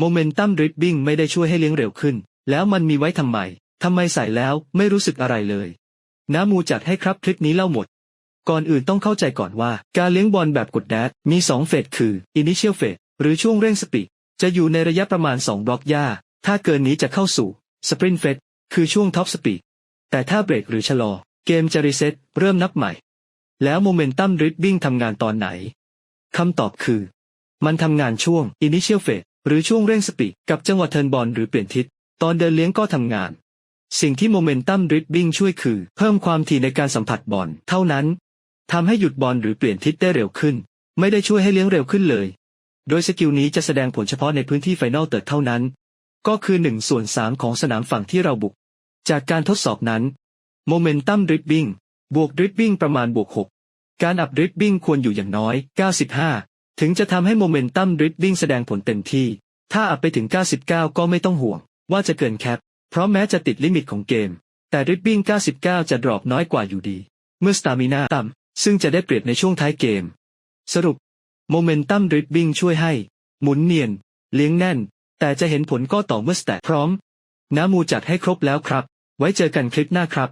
โมเมนตัมดริบบิ้งไม่ได้ช่วยให้เลี้ยงเร็วขึ้น แล้วมันมีไว้ทำไมทำไมใส่แล้วไม่รู้สึกอะไรเลยน้ามูจัดให้ครับคลิปนี้เล่าหมด ก่อนอื่นต้องเข้าใจก่อนว่า การเลี้ยงบอลแบบกดแดดมี2เฟสคือ Initial Phase หรือช่วงเร่งสปีดจะอยู่ในระยะประมาณ 2 บล็อกหญ้า ถ้าเกินนี้จะเข้าสู่ Sprint Phase คือช่วงท็อปสปีดแต่ถ้าเบรกหรือชะลอ เกมจะรีเซ็ตเริ่มนับใหม่ แล้วโมเมนตัมดริบบิ้งทำงานตอนไหนคำตอบคือ มันทำงานช่วง Initial Phase หรือช่วงเร่งสปีดกับจังหวะเทิร์นบอลหรือเปลี่ยนทิศ ตอนเดินเลี้ยงก็ทำงาน สิ่งที่โมเมนตัมดริบบิ้งช่วยคือ เพิ่มความถี่ในการสัมผัสบอลเท่านั้นทำให้หยุดบอลหรือเปลี่ยนทิศได้เร็วขึ้น ไม่ได้ช่วยให้เลี้ยงเร็วขึ้นเลย โดยสกิลนี้จะแสดงผลเฉพาะในพื้นที่ไฟนอลเติร์ดเท่านั้น ก็คือ1ส่วน3ของสนามฝั่งที่เราบุก จากการทดสอบนั้นโมเมนตัมดริบบิ้งบวกดริบบิ้งประมาณบวก6การอัพดริบบิ้งควรอยู่อย่างน้อย 95 ถึงจะทำให้โมเมนตัมดริบบิ้งแสดงผลเต็มที่ ถ้าอัพไปถึง 99 ก็ไม่ต้องห่วง ว่าจะเกินแคป เพราะแม้จะติดลิมิตของเกม แต่ดริบบิ้ง99 จะดรอปน้อยกว่าอยู่ดี เมื่อสตามินาต่ำซึ่งจะได้เปรียบในช่วงท้ายเกม สรุปโมเมนตัมดริบบิ้งช่วยให้ หมุนเนียน เลี้ยงแน่น แต่จะเห็นผลก็ต่อเมื่อสแตทพร้อม น้ามูจัดให้ครบแล้วครับ ไว้เจอกันคลิปหน้าครับ